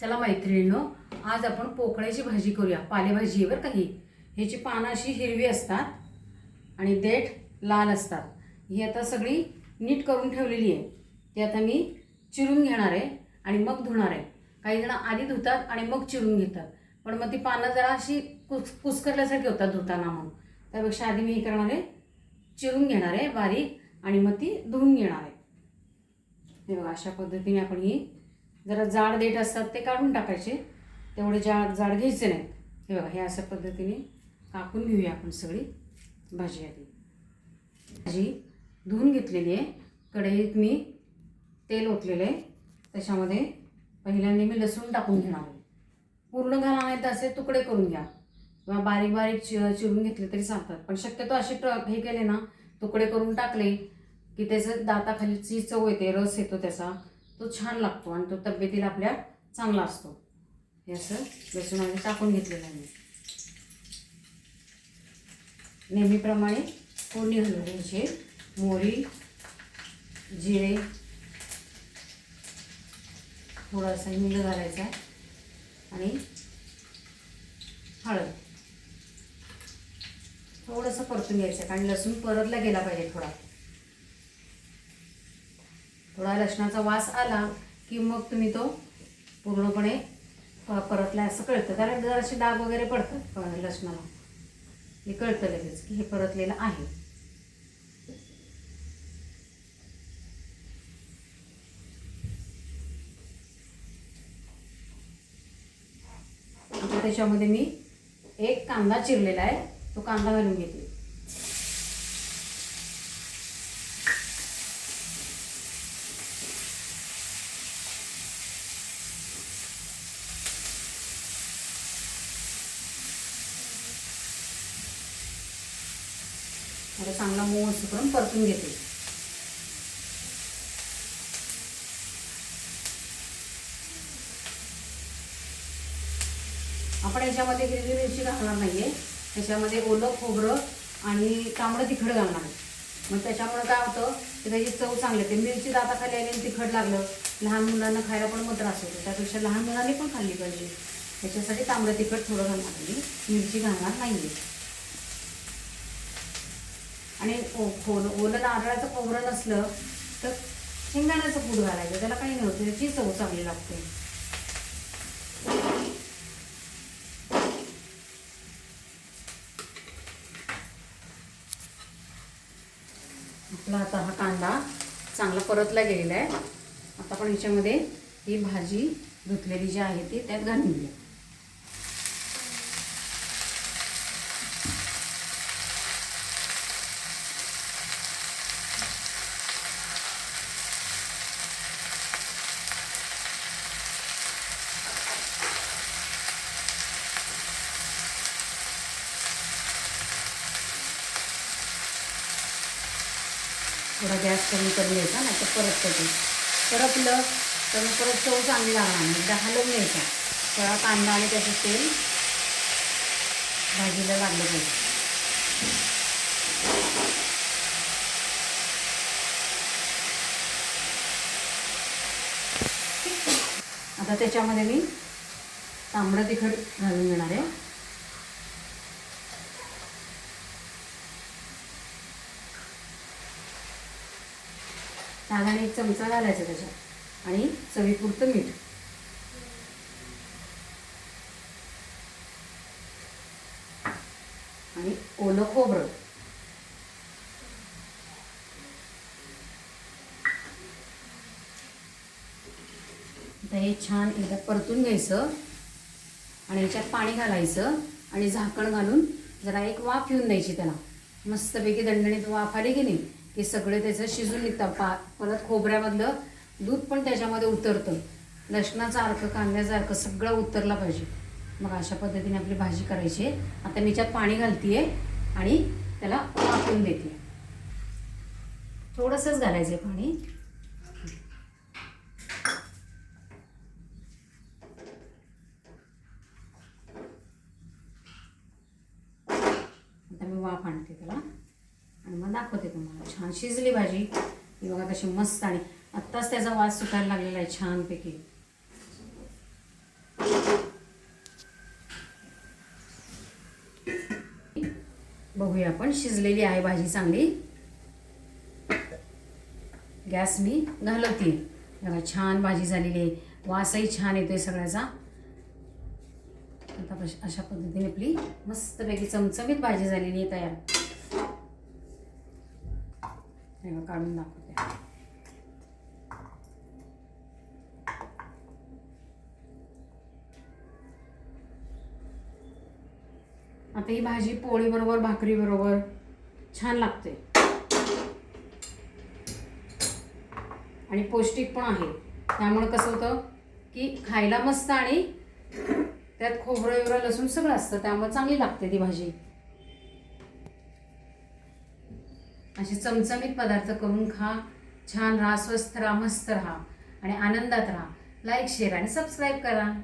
चला मैत्रिणींनो आज आपण पोकळ्याची भाजी करूया पालेभाजी आहे बरं का ही. ह्याची पानं अशी हिरवी असतात आणि देठ लाल असतात. ही आता सगळी नीट करून ठेवलेली आहे. ती आता मी चिरून घेणार आहे आणि मग धुणार आहे. काही जण आधी धुतात आणि मग चिरून घेतात. पण मग ती पानं जरा अशी कुस कुसकरल्यासारखी होतात धुताना मग त्यापेक्षा आधी मी हे करणार आहे चिरून घेणार आहे बारीक आणि मग ती धुवून घेणार आहे. हे बघा अशा पद्धतीने आपण ही जरा जाड देठ असतात ते काढून टाकायचे. तेवढे जाड जाड घ्यायचे नाहीत. हे बघा हे अशा पद्धतीने कापून घेऊया आपण सगळी भाजी आधी. भाजी धुवून घेतलेली आहे. कढईत मी तेल ओतलेलं आहे. त्याच्यामध्ये पहिल्यांदा मी लसूण टाकून घेणार आहे. पूर्ण घाला नाही तर असे तुकडे करून घ्या. किंवा बारीक बारीक चि चिरून घेतले तरी चालतात. पण शक्यतो असे ट हे केले ना तुकडे करून टाकले की त्याचं दाताखालीची चव येते रस येतो त्याचा तो छान लागतो आणि तो तब्येतीला आपल्या चांगला असतो. हे असं लसूण आम्ही टाकून घेतलेलं आहे मी. नेहमीप्रमाणे फोडणी घालून घ्यायचे. मोहरी जिरे थोडासा हिंग घालायचा आणि हळद. थोडंसं परतून घ्यायचं कारण लसूण परतला गेला पाहिजे थोडा. थोडा लसणाचा वास आला की मग तुम्ही तो पूर्णपणे परतला. असं कळतं. कारण जरासे डाग वगैरे पडतात लसणाला? हे कळतं लगेच की हे परतलेलं आहे. आता त्याच्यामध्ये मी एक कांदा चिरलेला आहे. तो कांदा घालून घेते. आता चांगला मऊ करून परतून घेते. आपण याच्यामध्ये हिरवी मिरची घालणार नाही आहे त्याच्यामध्ये ओलं खोबरं आणि तांबडं तिखट घालणार आहे. मग त्याच्यामुळे काय होतं की त्याची चव चांगली येते. मिरची दाताखाली आली आणि तिखट लागलं लहान मुलांना खायला पण मग त्रास होतो. त्यापेक्षा लहान मुलांनी पण खाल्ली पाहिजे. त्याच्यासाठी तांबडं तिखट थोडं घालणार आहे. मिरची घालणार नाही आहे आणि ओ ओलं नारळाचं खोबरं नसलं तर शेंगदाण्याचं पूड घालायचं. त्याला काही नव्हतं. त्याची चव चांगली लागते. आपला आता हा कांदा चांगला परतला गेलेला आहे. आता आपण ह्याच्यामध्ये ही भाजी धुतलेली जी आहे ती त्यात घालून घेऊ थोडा गॅस कमी करून घ्यायचा नाही तर परत कधी परतलं तर मग परत चव चांगली लागणार नाही. एकदा हलवून घ्यायचा. थोडा कांदा आणि त्याचं तेल भाजीला लागलं पाहिजे. आता त्याच्यामध्ये मी तांबडं तिखट घालून घेणार आहे. साधारण एक चमचा घालायचा त्याच्यात. आणि चवीपुरतं मीठ. आणि ओलं खोबरं. आता हे छान एकदा परतून घ्यायचं. आणि याच्यात पाणी घालायचं. आणि झाकण घालून जरा एक वाफ येऊन द्यायची त्याला. मस्तपैकी दणदणीत वाफ आली की नाही की सगळे त्याचं शिजून निघतं पा परत खोबऱ्यामधलं दूध पण त्याच्यामध्ये उतरतं. लसणाचा अर्क कांद्याचा अर्क सगळं उतरला पाहिजे. मग अशा पद्धतीने आपली भाजी करायची आहे. आता मी त्यात पाणी घालते आणि त्याला वाफवून देते थोडंसंच घालायचं आहे पाणी. दाखवते तुम्हाला. छान शिजली भाजी. ही बघा कशी मस्त आणि आत्ताच त्याचा वास सुटायला लागलेला आहे छानपैकी. बघूया आपण शिजलेली आहे भाजी चांगली. गॅस मी घालवते. बघा छान भाजी झालेली आहे. वासही छान येतोय सगळ्याचा. आता अशा पद्धतीने आपली मस्तपैकी चमचमीत भाजी झालेली आहे तयार. हे काढून दाखवते आता ही भाजी पोळी बरोबर भाकरी बरोबर छान लागते. आणि पौष्टिक पण आहे. त्यामुळे कसं होतं की खायला मस्त आणि त्यात खोबरं एवढं लसूण सगळं असतं. त्यामुळे चांगली लागते ती भाजी. असे चमचमीत पदार्थ करून खा छान राहा स्वस्थ राहा मस्त राहा आणि आनंदात राहा. लाईक शेअर आणि सबस्क्राईब करा.